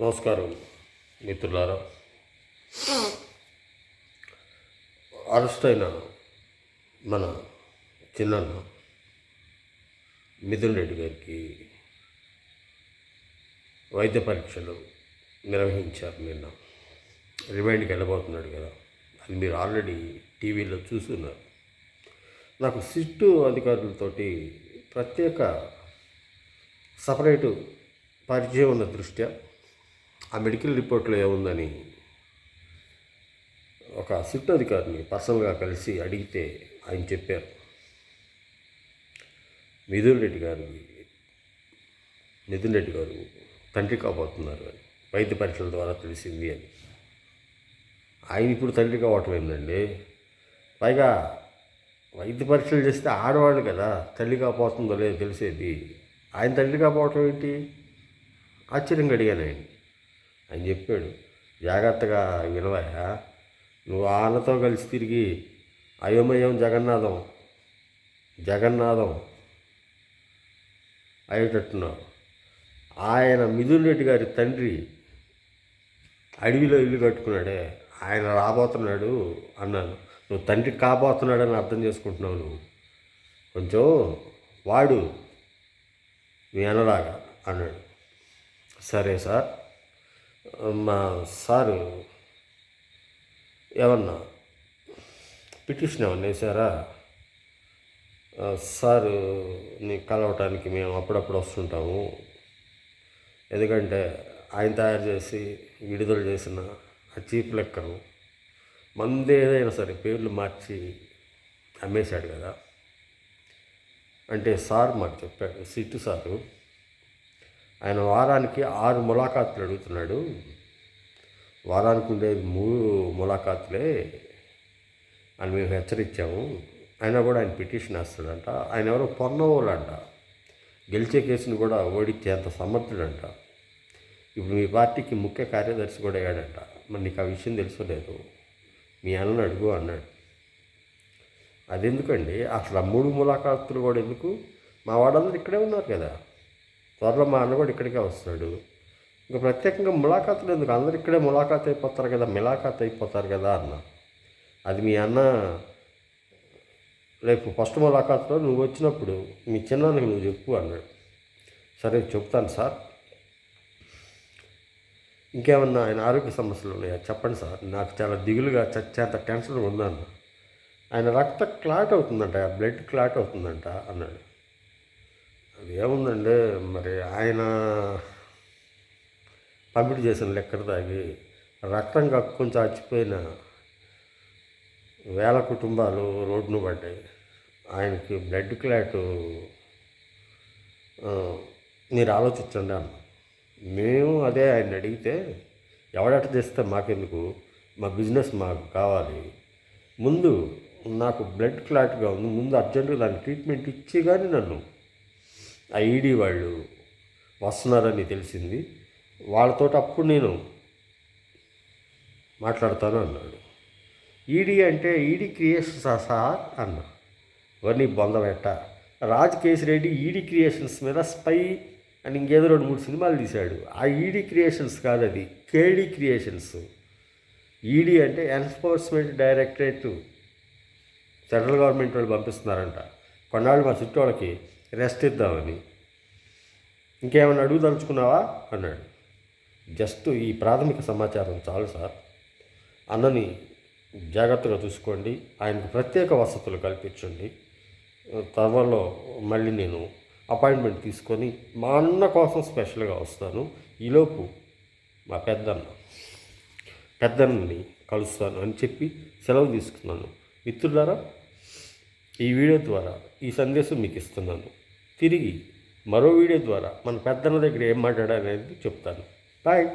నమస్కారం మిత్రులారా. అరెస్ట్ అయిన మన చిన్నన్న మిథున్ రెడ్డి గారికి వైద్య పరీక్షలు నిర్వహించారు నిన్న. రిమైండ్కి వెళ్ళబోతున్నాడు కదా. అది మీరు ఆల్రెడీ టీవీలో చూస్తున్నారు. నాకు సిట్టు అధికారులతోటి ప్రత్యేక సపరేటు పరిచయం ఉన్న దృష్ట్యా? ఆ మెడికల్ రిపోర్ట్లో ఏముందని ఒక సిట్ అధికారిని పర్సనల్గా కలిసి అడిగితే ఆయన చెప్పారు. మిథున్ రెడ్డి గారు మిథున్ రెడ్డి గారు తండ్రి కాబోతున్నారు అని వైద్య పరీక్షల ద్వారా తెలిసింది అని. ఆయన ఇప్పుడు తండ్రి కావటం ఏందండి? పైగా వైద్య పరీక్షలు చేస్తే ఆడవాళ్ళు కదా తల్లి కాపోతుందో లేదో తెలిసేది. ఆయన తల్లి కాపోవటం ఏంటి? ఆశ్చర్యంగా అడిగాను ఆయన అని చెప్పాడు జాగ్రత్తగా వినవయా నువ్వు ఆనతో కలిసి తిరిగి అయోమయం జగన్నాథం జగన్నాథం అయ్యేటట్టున్నావు. ఆయన మిథున్ రెడ్డి గారి తండ్రి అడవిలో ఇల్లు కట్టుకున్నాడే ఆయన రాబోతున్నాడు అన్నాను. నువ్వు తండ్రి కాబోతున్నాడని అర్థం చేసుకుంటున్నావు నువ్వు. కొంచెం వాడు మీ అనలాగా అన్నాడు. సరే సార్ మా సారు ఏమన్నా పిటిషన్ ఏమన్నా వేసారా ఆ, సారు ని కలవటానికి మేము అప్పుడప్పుడు వస్తుంటాము. ఎందుకంటే ఆయన తయారు చేసి విడుదల చేసిన ఆ చీప్ లెక్కను మంది ఏదైనా సరే పేర్లు మార్చి అమ్మేశాడు కదా. అంటే సార్ మాకు చెప్పాడు సిట్టు సారు. ఆయన వారానికి ఆరు ములాఖాతులు అడుగుతున్నాడు. వారానికి ఉండేది మూడు ములాఖాతులే అని మేము హెచ్చరించాము అయినా కూడా ఆయన పిటిషన్ వేస్తాడంట. ఆయన ఎవరో పొన్నవాళ్ళంట. గెలిచే కేసును కూడా ఓడించేంత సమర్థుడంట. ఇప్పుడు మీ పార్టీకి ముఖ్య కార్యదర్శి కూడా అయ్యాడంట. మరి నీకు ఆ విషయం తెలుసలేదు మీ అన్నను అడుగు అన్నాడు. అది ఎందుకండి అసలు ఆ మూడు ములాఖాతులు కూడా ఎందుకు? మా వాడందరూ ఇక్కడే ఉన్నారు కదా. త్వరలో మా అన్న కూడా ఇక్కడికే వస్తాడు. ఇంకా ప్రత్యేకంగా ములాఖాతులు ఎందుకు? అందరు ఇక్కడే ములాఖాత్ అయిపోతారు కదా మిలాఖాత్ అయిపోతారు కదా అన్న. అది మీ అన్న రేపు ఫస్ట్ ములాఖాత్లో నువ్వు వచ్చినప్పుడు మీ చిన్నాన్నకి నువ్వు చెప్పు అన్నాడు. సరే చెప్తాను సార్. ఇంకేమన్నా ఆయన ఆరోగ్య సమస్యలు ఉన్నాయా? చెప్పండి సార్. నాకు చాలా దిగులుగా చచ్చేంత టెన్షన్ ఉందన్న. ఆయన రక్త క్లాట్ అవుతుందంట బ్లడ్ క్లాట్ అవుతుందంట అన్నాడు. ఏముందండి? మరి ఆయన పంపిణీ చేసిన లెక్కర తాగి రక్తం కక్కుని చచ్చిపోయిన వేల కుటుంబాలు రోడ్డును పడ్డాయి. ఆయనకి బ్లడ్ క్లాట్ మీరు ఆలోచించండి అన్న. మేము అదే ఆయన అడిగితే ఎవడట తెస్తే మాకెందుకు? మా బిజినెస్ మాకు కావాలి. ముందు నాకు బ్లడ్ క్లాట్గా ఉంది. ముందు అర్జెంటుగా దానికి ట్రీట్మెంట్ ఇచ్చి కానీ నన్ను ఆ ఈడీ వాళ్ళు వస్తున్నారని తెలిసింది. వాళ్ళతో అప్పుడు నేను మాట్లాడతాను అన్నాడు. ఈడీ అంటే ఈడీ క్రియేషన్స్ సార్ అన్న. ఇవన్నీ బొందబెట్ట రాజ్ కేసిరెడ్డి ఈడీ క్రియేషన్స్ మీద స్పై అని ఇంకేదో రెండు మూడు సినిమాలు తీశాడు. ఆ ఈడీ క్రియేషన్స్ కాదు అది. KD creations. ఈడీ అంటే ఎన్ఫోర్స్మెంట్ డైరెక్టరేట్. సెంట్రల్ గవర్నమెంట్ వాళ్ళు పంపిస్తున్నారంట. కొన్నాళ్ళు మా చుట్టూ వాళ్ళకి రెస్ట్ ఇద్దామని. ఇంకేమైనా అడుగుదలుచుకున్నావా అన్నాడు. జస్ట్ ఈ ప్రాథమిక సమాచారం చాలు సార్. అన్నని జాగ్రత్తగా చూసుకోండి. ఆయనకు ప్రత్యేక వసతులు కల్పించండి. త్వరలో మళ్ళీ నేను అపాయింట్మెంట్ తీసుకొని మా అన్న కోసం స్పెషల్గా వస్తాను. ఈలోపు మా పెద్దన్న పెద్దన్నని కలుస్తాను అని చెప్పి సెలవు తీసుకున్నాను. మిత్రులారా ఈ వీడియో ద్వారా ఈ సందేశం మీకు ఇస్తున్నాను. తిరిగి మరో వీడియో ద్వారా మన పెద్దన్న దగ్గర ఏం మాట్లాడాలనేది చెప్తాను. బాయ్.